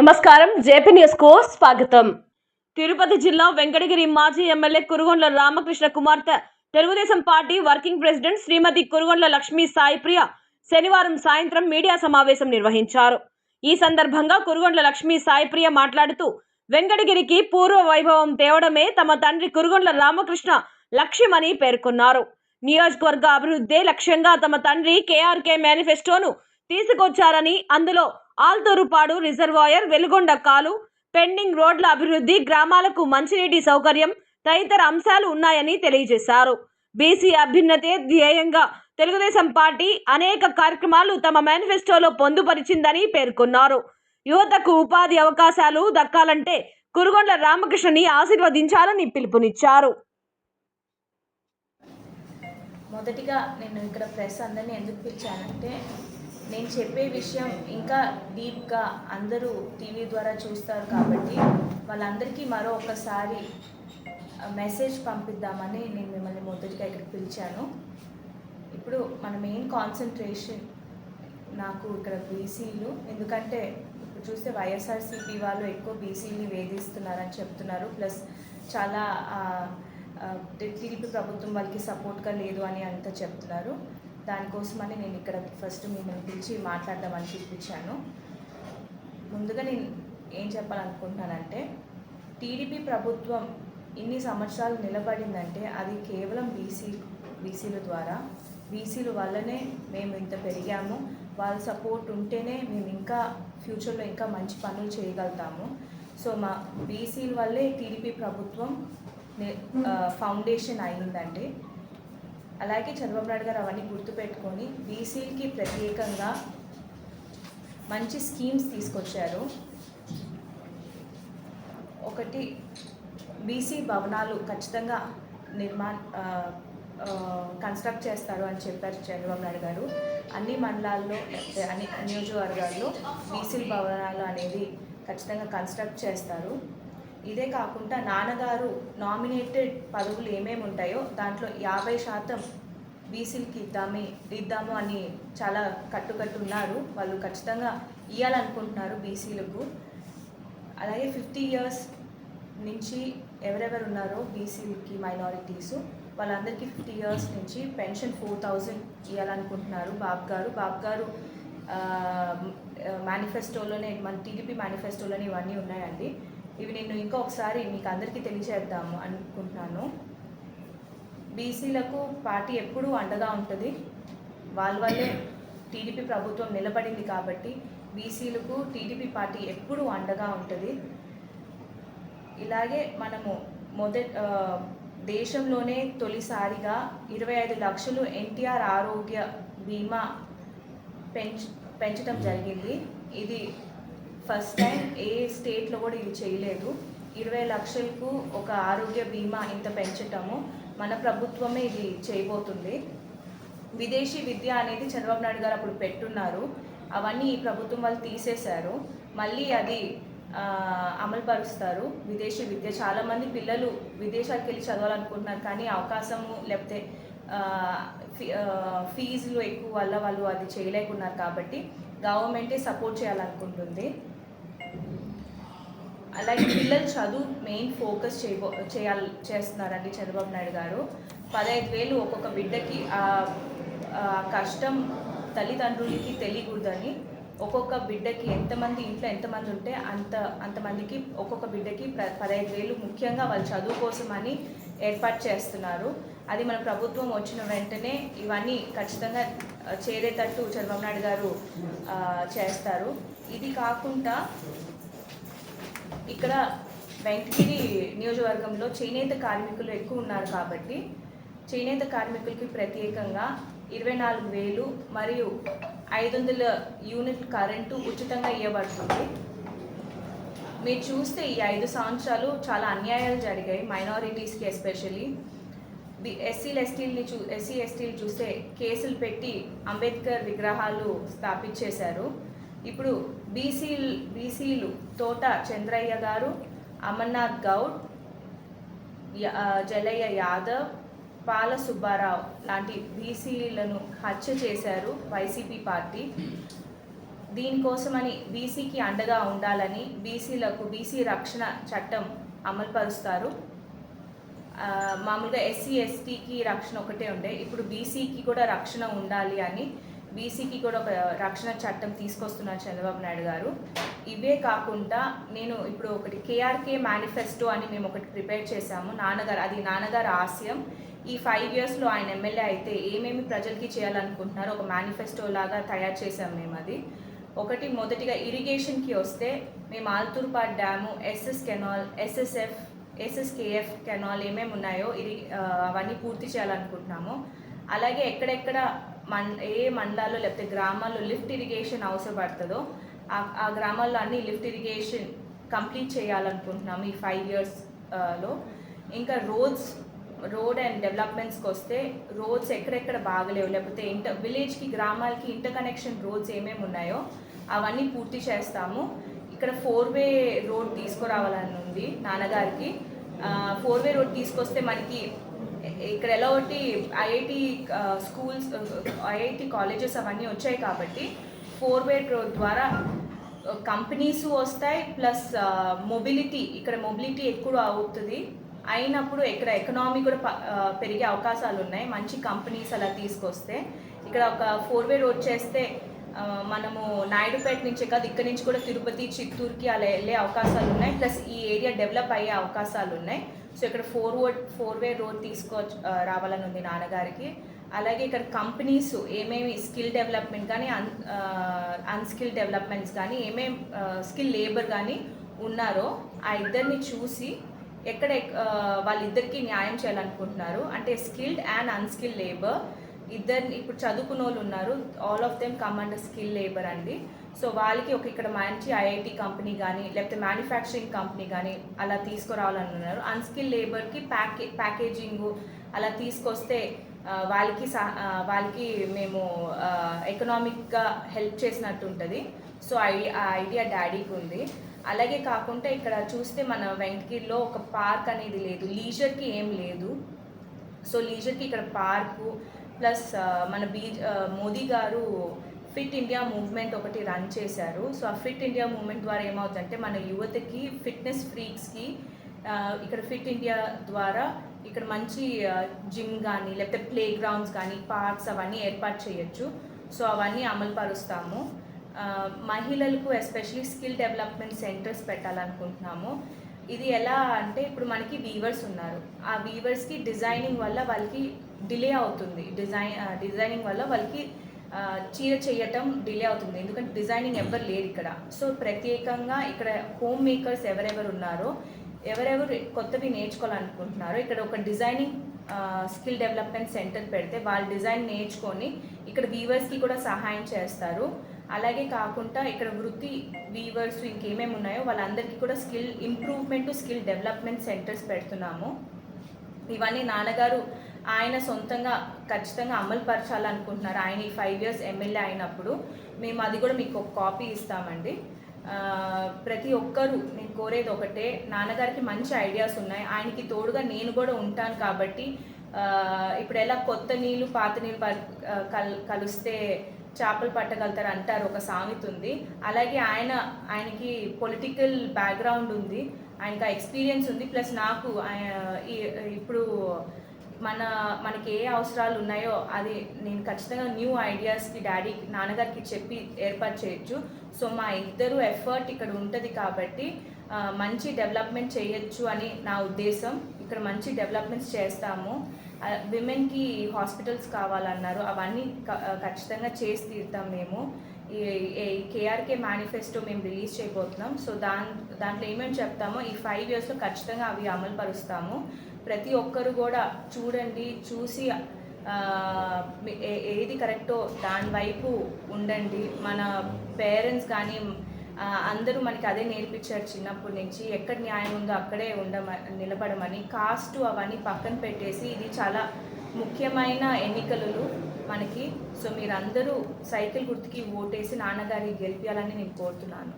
నమస్కారం. జేపీ న్యూస్కు స్వాగతం. తిరుపతి జిల్లా వెంకటగిరి మాజీ ఎమ్మెల్యే కురుగొండ్ల రామకృష్ణ కుమార్తె Telugu Desam party working president Shrimati Kurugondla Lakshmi Saipriya శనివారం సాయంత్రం మీడియా సమావేశం నిర్వహించారు. ఈ సందర్భంగా కురుగొండ్ల లక్ష్మీ సాయిప్రియ మాట్లాడుతూ వెంకటగిరికి పూర్వ వైభవం తేవడమే తమ తండ్రి కురుగొండ్ల రామకృష్ణ లక్ష్యమని పేర్కొన్నారు. నియోజకవర్గ అభివృద్ధే లక్ష్యంగా తమ తండ్రి కేఆర్కే మేనిఫెస్టోను తీసుకొచ్చారని అందులో ఆల్తూరుపాడు రిజర్వాయర్ వెలుగొండ కాలు పెండింగ్ రోడ్ల అభివృద్ధి గ్రామాలకు మంచినీటి సౌకర్యం తదితర అంశాలు ఉన్నాయని తెలియజేశారు. బీసీ అభ్యున్నతే ధ్యేయంగా తెలుగుదేశం పార్టీ అనేక కార్యక్రమాలు తమ మేనిఫెస్టోలో పొందుపరిచిందని పేర్కొన్నారు. యువతకు ఉపాధి అవకాశాలు దక్కాలంటే కురుగొండ రామకృష్ణని ఆశీర్వదించాలని పిలుపునిచ్చారు. మొదటిగా నేను ఇక్కడ ప్రెస్ అందరినీ ఎందుకు పిలిచానంటే నేను చెప్పే విషయం ఇంకా డీప్గా అందరూ టీవీ ద్వారా చూస్తారు కాబట్టి వాళ్ళందరికీ మరో ఒకసారి మెసేజ్ పంపిద్దామని నేను మిమ్మల్ని మొదటిగా ఇక్కడికి పిలిచాను. ఇప్పుడు మన మెయిన్ కాన్సన్ట్రేషన్ నాకు ఇక్కడ బీసీలు ఎందుకంటే ఇప్పుడు చూస్తే వైఎస్ఆర్సీపీ వాళ్ళు ఎక్కువ బీసీని వేధిస్తున్నారని చెప్తున్నారు. ప్లస్ చాలా టీడీపీ ప్రభుత్వం వాళ్ళకి సపోర్ట్గా లేదు అని అంతా చెప్తున్నారు. దానికోసమని నేను ఇక్కడ ఫస్ట్ మిమ్మల్ని పిలిచి మాట్లాడదామని పిలిపించాను ముందుగా నేను ఏం చెప్పాలనుకుంటున్నానంటే టీడీపీ ప్రభుత్వం ఇన్ని సంవత్సరాలు నిలబడిందంటే అది కేవలం బీసీ బీసీల ద్వారా. బీసీల వల్లనే మేము ఇంత పెరిగాము. వాళ్ళ సపోర్ట్ ఉంటేనే మేము ఇంకా ఫ్యూచర్లో ఇంకా మంచి పనులు చేయగలుగుతాము. సో మా బీసీల వల్లే టీడీపీ ప్రభుత్వం ఫౌండేషన్ అయిందండి అలాగే చంద్రబాబు నాయుడు గారు అవన్నీ గుర్తుపెట్టుకొని బీసీలకి ప్రత్యేకంగా మంచి స్కీమ్స్ తీసుకొచ్చారు. ఒకటి బీసీ భవనాలు ఖచ్చితంగా నిర్మాణ కన్స్ట్రక్ట్ చేస్తారు అని చెప్పారు చంద్రబాబు నాయుడు గారు. అన్ని మండలాల్లో అన్ని నియోజకవర్గాల్లో బీసీ భవనాలు అనేది ఖచ్చితంగా కన్స్ట్రక్ట్ చేస్తారు. ఇదే కాకుండా నాన్నగారు నామినేటెడ్ పదవులు ఏమేమి ఉంటాయో దాంట్లో యాభై శాతం బీసీలకి ఇద్దామే ఇద్దాము అని చాలా కట్టుకట్టు ఉన్నారు వాళ్ళు ఖచ్చితంగా ఇవ్వాలనుకుంటున్నారు బీసీలకు. అలాగే ఫిఫ్టీ ఇయర్స్ నుంచి ఎవరెవరు ఉన్నారో బీసీలకి మైనారిటీస్ వాళ్ళందరికీ ఫిఫ్టీ ఇయర్స్ నుంచి పెన్షన్ ఫోర్ థౌజండ్ ఇవ్వాలనుకుంటున్నారు బాబు గారు. బాబు గారు మేనిఫెస్టోలోనే మన టీడీపీ మేనిఫెస్టోలోనే ఇవన్నీ ఉన్నాయండి. ఇవి నేను ఇంకా ఒకసారి మీకు అందరికీ తెలియజేద్దాము అనుకుంటున్నాను. బీసీలకు పార్టీ ఎప్పుడూ అండగా ఉంటుంది. వాళ్ళ వల్లే టీడీపీ ప్రభుత్వం నిలబడింది కాబట్టి బీసీలకు టీడీపీ పార్టీ ఎప్పుడూ అండగా ఉంటుంది. ఇలాగే మనము మొదట దేశంలోనే తొలిసారిగా ఇరవై ఐదు లక్షలు ఎన్టీఆర్ ఆరోగ్య బీమా పెంచ్ పెంచడం జరిగింది. ఇది ఫస్ట్ టైం ఏ స్టేట్లో కూడా ఇది చేయలేదు. ఇరవై లక్షలకు ఒక ఆరోగ్య బీమా ఇంత పెంచటము మన ప్రభుత్వమే ఇది చేయబోతుంది. విదేశీ విద్య అనేది చంద్రబాబు నాయుడు గారు అప్పుడు పెట్టున్నారు. అవన్నీ ఈ ప్రభుత్వం వాళ్ళు తీసేశారు. మళ్ళీ అది అమలు అమలుపరుస్తారు. విదేశీ విద్య చాలామంది పిల్లలు విదేశాలకు వెళ్ళి చదవాలనుకుంటున్నారు. కానీ అవకాశము లేకపోతే ఫీ- ఫీజులు ఎక్కువ వల్ల వాళ్ళు అది చేయలేకున్నారు కాబట్టి గవర్నమెంటే సపోర్ట్ చేయాలనుకుంటుంది. అలాగే పిల్లలు చదువు మెయిన్ ఫోకస్ చేయబో చేయాలి చేస్తున్నారండి చంద్రబాబు నాయుడు గారు. పదహైదు వేలు ఒక్కొక్క బిడ్డకి ఆ కష్టం తల్లిదండ్రులకి తెలియకూడదని ఒక్కొక్క బిడ్డకి ఎంతమంది ఇంట్లో ఎంతమంది ఉంటే అంత అంతమందికి ఒక్కొక్క బిడ్డకి ప్ర- పదహైదు వేలు ముఖ్యంగా వాళ్ళ చదువు కోసం అని ఏర్పాటు చేస్తున్నారు. అది మన ప్రభుత్వం వచ్చిన వెంటనే ఇవన్నీ ఖచ్చితంగా చేరేటట్టు చంద్రబాబు నాయుడు గారు చేస్తారు. ఇది కాకుండా ఇక్కడ వెంకటగిరి నియోజకవర్గంలో చేనేత కార్మికులు ఎక్కువ ఉన్నారు కాబట్టి చేనేత కార్మికులకి ప్రత్యేకంగా ఇరవై నాలుగు వేలు మరియు ఐదు వందల యూనిట్ కరెంటు ఉచితంగా ఇవ్వబడుతుంది. మీరు చూస్తే ఈ ఐదు సంవత్సరాలు చాలా అన్యాయాలు జరిగాయి మైనారిటీస్కి ఎస్పెషలీ ది ఎస్సీలు ఎస్టీలని చూ ఎస్సీ ఎస్టీలు చూస్తే కేసులు పెట్టి అంబేద్కర్ విగ్రహాలు స్థాపించేశారు. ఇప్పుడు బీసీ బీసీలు తోట చంద్రయ్య గారు అమర్నాథ్ గౌడ్ జలయ్య యాదవ్ పాల సుబ్బారావు లాంటి బీసీలను హత్య చేశారు వైసీపీ పార్టీ. దీనికోసమని బీసీకి అండగా ఉండాలని బీసీలకు బీసీ రక్షణ చట్టం అమలుపరుస్తారు. ఆ, మామూలుగా ఎస్సీ ఎస్టీకి రక్షణ ఒకటే ఉండే. ఇప్పుడు బీసీకి కూడా రక్షణ ఉండాలి అని బీసీకి కూడా ఒక రక్షణ చట్టం తీసుకొస్తున్నారు చంద్రబాబు నాయుడు గారు. ఇవే కాకుండా నేను ఇప్పుడు ఒకటి కేఆర్కే మేనిఫెస్టో అని మేము ఒకటి ప్రిపేర్ చేశాము. నాన్నగారు అది నాన్నగారు ఆశయం. ఈ ఫైవ్ ఇయర్స్లో ఆయన ఎమ్మెల్యే అయితే ఏమేమి ప్రజలకి చేయాలనుకుంటున్నారో ఒక మేనిఫెస్టో లాగా తయారు చేశాం మేము అది. ఒకటి మొదటిగా ఇరిగేషన్కి వస్తే మేము Altoorpad dam SS canal SSF SSKF canal ఏమేమి ఉన్నాయో ఇరి అవన్నీ పూర్తి చేయాలనుకుంటున్నాము. అలాగే ఎక్కడెక్కడ మన్ ఏ మండలాల్లో లేకపోతే గ్రామాల్లో లిఫ్ట్ ఇరిగేషన్ అవసరపడుతుందో ఆ ఆ గ్రామాల్లో అన్ని లిఫ్ట్ ఇరిగేషన్ కంప్లీట్ చేయాలనుకుంటున్నాము ఈ ఫైవ్ ఇయర్స్లో ఇంకా రోడ్స్ రోడ్ అండ్ డెవలప్మెంట్స్కి వస్తే రోడ్స్ ఎక్కడెక్కడ బాగలేవు. లేకపోతే ఇంటర్ విలేజ్కి గ్రామాలకి ఇంటర్ కనెక్షన్ రోడ్స్ ఏమేమి ఉన్నాయో అవన్నీ పూర్తి చేస్తాము. ఇక్కడ ఫోర్ వే రోడ్ తీసుకురావాలని ఉంది నాన్నగారికి. ఫోర్ వే రోడ్ తీసుకొస్తే మనకి ఇక్కడ ఎలా ఒకటి ఐఐటి స్కూల్స్ ఐఐటి కాలేజెస్ అవన్నీ వచ్చాయి కాబట్టి ఫోర్ వే రోడ్ ద్వారా కంపెనీస్ వస్తాయి ప్లస్ మొబిలిటీ ఇక్కడ మొబిలిటీ ఎక్కువ అవుతుంది. అయినప్పుడు ఇక్కడ ఎకనామీ కూడా పెరిగే అవకాశాలు ఉన్నాయి. మంచి కంపెనీస్ అలా తీసుకొస్తే ఇక్కడ ఒక ఫోర్ వే రోడ్ చేస్తే మనము నాయుడుపేట నుంచి కాదు ఇక్కడ నుంచి కూడా తిరుపతి చిత్తూరుకి అలా వెళ్ళే అవకాశాలు ఉన్నాయి. ప్లస్ ఈ ఏరియా డెవలప్ అయ్యే అవకాశాలు ఉన్నాయి. సో ఇక్కడ ఫోర్ ఫోర్ వే రోడ్ తీసుకో రావాలని ఉంది నాన్నగారికి. అలాగే ఇక్కడ కంపెనీస్ ఏమేమి స్కిల్ డెవలప్మెంట్ కానీ అన్ అన్స్కిల్ డెవలప్మెంట్స్ కానీ ఏమేమి స్కిల్ లేబర్ కానీ ఉన్నారో ఆ ఇద్దరిని చూసి ఎక్కడ వాళ్ళిద్దరికి న్యాయం చేయాలనుకుంటున్నారు. అంటే స్కిల్డ్ అండ్ అన్స్కిల్ లేబర్. ఇద్దరిని ఇప్పుడు చదువుకున్న వాళ్ళు ఉన్నారు. All of them come under skill labour అండి. సో వాళ్ళకి ఒక ఇక్కడ మంచి ఐఐటి కంపెనీ కానీ లేకపోతే మ్యానుఫ్యాక్చరింగ్ కంపెనీ కానీ అలా తీసుకురావాలనున్నారు అన్స్కిల్ లేబర్కి ప్యాకే ప్యాకేజింగ్ అలా తీసుకొస్తే వాళ్ళకి సహ వాళ్ళకి మేము ఎకనామిక్గా హెల్ప్ చేసినట్టు ఉంటుంది సో ఐ ఆ ఐడియా డాడీకి ఉంది. అలాగే కాకుండా ఇక్కడ చూస్తే మన వెంకటగిరిలో ఒక పార్క్ అనేది లేదు. లీజర్కి ఏం లేదు. సో లీజర్కి ఇక్కడ పార్కు ప్లస్ మన బీ మోదీ గారు ఫిట్ ఇండియా మూవ్మెంట్ ఒకటి రన్ చేశారు. సో ఆ ఫిట్ ఇండియా మూవ్మెంట్ ద్వారా ఏమవుతుందంటే మన యువతకి ఫిట్నెస్ ఫ్రీక్స్కి ఇక్కడ ఫిట్ ఇండియా ద్వారా ఇక్కడ మంచి జిమ్ కానీ లేకపోతే ప్లే గ్రౌండ్స్ కానీ పార్క్స్ అవన్నీ ఏర్పాటు చేయొచ్చు. సో అవన్నీ అమలు పరుస్తాము మహిళలకు ఎస్పెషలీ స్కిల్ డెవలప్మెంట్ సెంటర్స్ పెట్టాలనుకుంటున్నాము. ఇది ఎలా అంటే ఇప్పుడు మనకి వీవర్స్ ఉన్నారు. ఆ వీవర్స్కి డిజైనింగ్ వల్ల వాళ్ళకి డిలే అవుతుంది. డిజైన్ డిజైనింగ్ వల్ల వాళ్ళకి చీర చేయటం డిలే అవుతుంది. ఎందుకంటే డిజైనింగ్ ఎవరు లేరు ఇక్కడ. సో ప్రత్యేకంగా ఇక్కడ హోమ్ మేకర్స్ ఎవరెవరు ఉన్నారో ఎవరెవరు కొత్తవి నేర్చుకోవాలనుకుంటున్నారో ఇక్కడ ఒక డిజైనింగ్ స్కిల్ డెవలప్మెంట్ సెంటర్ పెడితే వాళ్ళు డిజైన్ నేర్చుకొని ఇక్కడ వీవర్స్కి కూడా సహాయం చేస్తారు. అలాగే కాకుండా ఇక్కడ వృత్తి వీవర్స్ ఇంకేమేమి ఉన్నాయో వాళ్ళందరికీ కూడా skill improvement skill development centres పెడుతున్నాము. ఇవన్నీ నాన్నగారు ఆయన సొంతంగా ఖచ్చితంగా అమలు పరచాలనుకుంటున్నారు ఆయన ఈ ఫైవ్ ఇయర్స్ ఎమ్మెల్యే అయినప్పుడు మేము అది కూడా మీకు ఒక కాపీ ఇస్తామండి. ప్రతి ఒక్కరూ నేను కోరేది ఒకటే నాన్నగారికి మంచి ఐడియాస్ ఉన్నాయి. ఆయనకి తోడుగా నేను కూడా ఉంటాను కాబట్టి ఇప్పుడు ఎలా కొత్త నీళ్ళు పాత నీళ్ళు ప- కల్ కలిస్తే చేపలు పట్టగలుగుతారు అంటారు ఒక సామెత ఉంది. అలాగే ఆయన ఆయనకి పొలిటికల్ బ్యాక్గ్రౌండ్ ఉంది. ఆయనకి ఆ ఎక్స్పీరియన్స్ ఉంది. ప్లస్ నాకు ఇప్పుడు మన మనకి ఏ అవసరాలు ఉన్నాయో అది నేను ఖచ్చితంగా న్యూ ఐడియాస్కి డాడీ నాన్నగారికి చెప్పి ఏర్పాటు చేయొచ్చు. సో మా ఇద్దరు ఎఫర్ట్ ఇక్కడ ఉంటుంది కాబట్టి మంచి డెవలప్మెంట్ చేయొచ్చు అని నా ఉద్దేశం. ఇక్కడ మంచి డెవలప్మెంట్స్ చేస్తాము. విమెన్కి హాస్పిటల్స్ కావాలన్నారు. అవన్నీ ఖచ్చితంగా చేసి తీరుతాం మేము. ఈ కేఆర్కే మేనిఫెస్టో మేము రిలీజ్ చేయబోతున్నాం. సో దాని దాంట్లో ఏమేమి చెప్తామో ఈ ఫైవ్ ఇయర్స్లో ఖచ్చితంగా అవి అమలు పరుస్తాము ప్రతి ఒక్కరు కూడా చూడండి చూసి ఏది కరెక్టో దాని వైపు ఉండండి. మన పేరెంట్స్ కానీ అందరూ మనకి అదే నేర్పించారు చిన్నప్పటి నుంచి. ఎక్కడ న్యాయం ఉందో అక్కడే ఉండమ నిలబడమని కాస్ట్ అవన్నీ పక్కన పెట్టేసి ఇది చాలా ముఖ్యమైన ఎన్నికలు మనకి. సో మీరందరూ సైకిల్ గుర్తుకి ఓటేసి నాన్నగారికి గెలిపించాలని నేను కోరుతున్నాను.